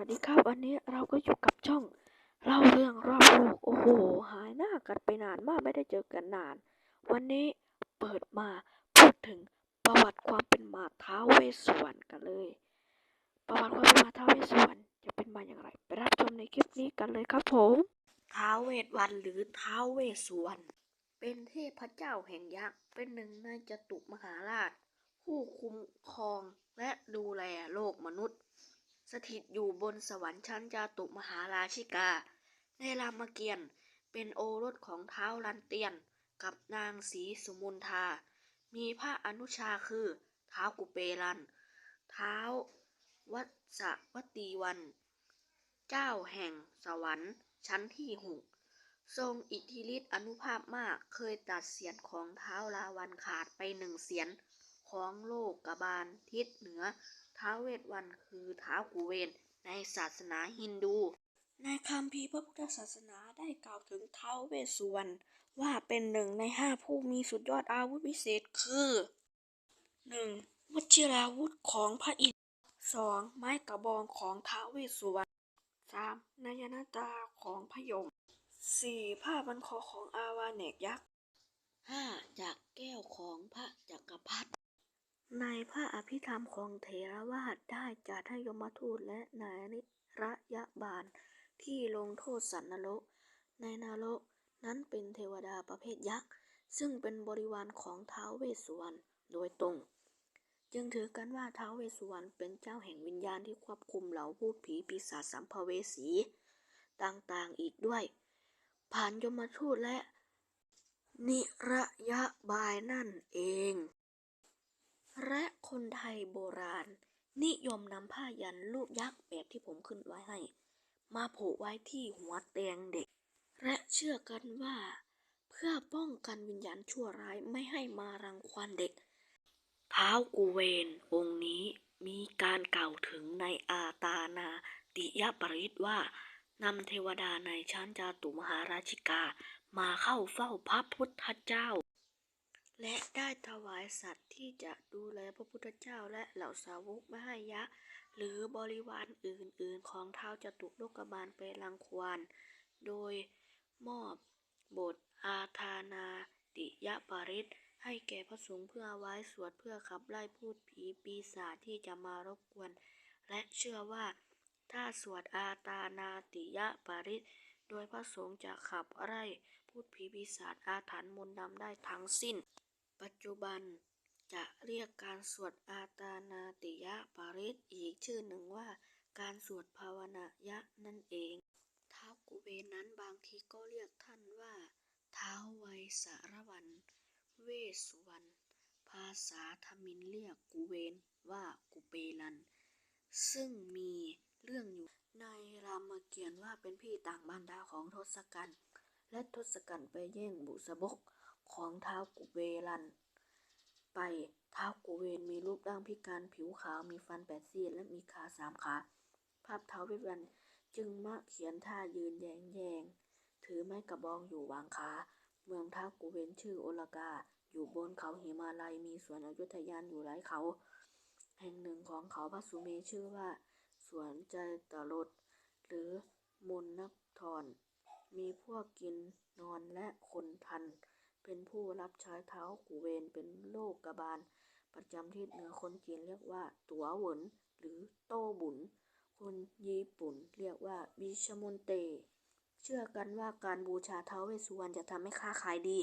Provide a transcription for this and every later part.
สดีครับ วันนี้เราก็อยู่กับช่องเล่าเรื่องรอบโลกโอ้โห หายหน้ากันไปนานมากไม่ได้เจอกันนาน วันนี้เปิดมาพูดถึงประวัติความเป็นมาท้าวเวสสวรรณกันเลย ประวัติความเป็นมาท้าวเวสสวรรณจะเป็นมาอย่างไร ไปรับชมในคลิปนี้กันเลยครับผมท้าวเวสวรรณหรือท้าวเวสสวรรณเป็นเทพเจ้าแห่งยักษ์เป็นหนึ่งในจตุมหาราช ผู้คุ้มครองและดูแลโลกมนุษย์ สถิตอยู่บนสวรรค์ชั้นจาตุมหาราชิกา ในรามเกียรติ์เป็นโอรสของเท้าวรันเตียน กับนางสีสุมุนทา มีพระอนุชาคือเท้ากุเปรัน เท้าวัสวตีวัน เจ้าแห่งสวรรค์ชั้นที่หกทรงอิทธิฤทธิอนุภาพมากเคยตัดเสียนของเท้าวราวันขาดไปหนึ่งเสียนของโลก บาลทิศเหนือ ท้าวเวสวันคือท้าวกุเวน ในศาสนาฮินดู ในคัมภีพระพุทธศาสนาได้กล่าวถึงท้าวเวสสุวรรณว่าเป็นหนึ่งในห้าผู้มีสุดยอดอาวุธวิเศษคือหนึ่งวชิราวุธของพระอินทร์สองไม้กระบองของท้าวเวสสุวรรณสามนายนาตาของพยมสี่ผ้าบันคอของอาวาเนกยักษ์ห้าจากแก้วของพระจักรพรรดิ ในพระอภิธรรมของเถรวาทได้จัดให้ยมทูตและนายนิระยะบาลที่ลงโทษสัตว์นรก ในนรกนั้นเป็นเทวดาประเภทยักษ์ ซึ่งเป็นบริวารของท้าวเวสสุวรรณโดยตรง จึงถือกันว่าท้าวเวสสุวรรณเป็นเจ้าแห่งวิญญาณที่ควบคุมเหล่าพูดผีปีศาจสัมภเวสี ต่างๆอีกด้วย ผ่านยมทูตและนิระยะบายนั่นเอง และคนไทยโบราณ นิยมนำผ้ายันรูปยักษ์แบบที่ผมขึ้นไว้ให้ มาผูกไว้ที่หัวเตียงเด็ก และเชื่อกันว่า เพื่อป้องกันวิญญาณชั่วร้ายไม่ให้มารังควานเด็กท้าวกูเวนองค์นี้มีการกล่าวถึงในอาตานาติยปริตว่านำเทวดาในชั้นจาตุมหาราชิกา มาเข้าเฝ้าพระพุทธเจ้า และได้ถวายสัตว์ที่จะดูแลพระพุทธเจ้าและเหล่าสาวกไม่ให้ยะ หรือบริวารอื่น ๆ ของเท้าวจตุโลกบาลไปรังควานโดยมอบบทอาธานาติยปริตให้แก่พระสงฆ์เพื่อไว้สวดเพื่อขับไล่พูดผีปีศาจที่จะมารบกวน และเชื่อว่าถ้าสวดอาตานาติยะปริตโดยพระสงฆ์จะขับไล่พูดผีปีศาจอาถรรพ์มนต์ดำได้ทั้งสิ้น ปัจจุบันจะเรียกการสวดอาตานาติยะปาริตอีกชื่อหนึ่งว่าการสวดภาวนายะนั่นเอง ท้าวกุเบนนั้นบางทีก็เรียกท่านว่าท้าวไวสารวันเวสวรรณภาษาทมินเรียกกุเวนว่ากุเปลัน ซึ่งมีเรื่องอยู่ในรามเกียรติ์ว่าเป็นพี่ต่างบรรดาของทศกัณฐ์และทศกัณฐ์ไปแย่งบุษบก ของท้าวกุเวรัน ไปท้าวกุเวนมีรูปร่างพิการผิวขาวมีฟันแปดซี่และมีขาสามขา ภาพท้าวเวรรณจึงมาเขียนท่ายืนแยงแยงถือไม้กระบองอยู่วางขา เมืองท้าวกุเวนชื่อโอลกาอยู่บนเขาหิมาลัยมีสวนอยุธยานอยู่หลายเขา แห่งหนึ่งของเขาพระสุเมชื่อว่าสวนใจตรดหรือมนนักทอนมีพวกกินนอนและคนทัน เป็นผู้รับใช้เท้ากูเวนเป็นโลกกบาล ประจำที่เหนือคนจีนเรียกว่า ตัวเหวินหรือโต้บุญคนญี่ปุ่นเรียกว่าบิชมุนเต เชื่อกันว่าการบูชาเท้าเวสสุวรรณจะทำให้ค้าขายดี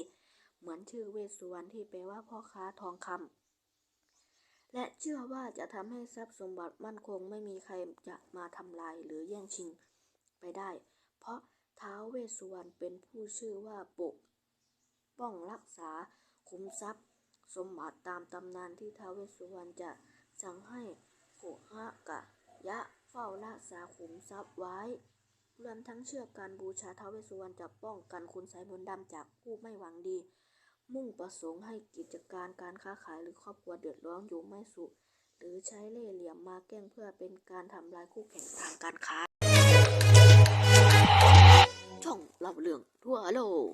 เหมือนชื่อเวสสุวรรณที่แปลว่าพ่อค้าทองคำและเชื่อว่าจะทำให้ทรัพย์สมบัติมั่นคงไม่มีใครจะมาทำลายหรือแย่งชิงไปได้ เพราะเท้าเวสสุวรรณเป็นผู้ชื่อว่าปก ป้องรักษาคุ้มทรัพย์ สมบัติตามตำนานที่ท้าวเวสสุวรรณจะสั่งให้โขหะกะยะเฝ้ารักษาขุมทรัพย์ไว้ รวมทั้งเชื่อการบูชาท้าวเวสสุวรรณจะป้องกันคุณไสยมนต์ดำจากผู้ไม่หวังดี มุ่งประสงค์ให้กิจการการค้าขายหรือครอบครัวเดือดร้อนอยู่ไม่สุข หรือใช้เล่ห์เหลี่ยมมาแกล้งเพื่อเป็นการทำลายคู่แข่งทางการค้า ช่องเล่าเรื่องทั่วโลก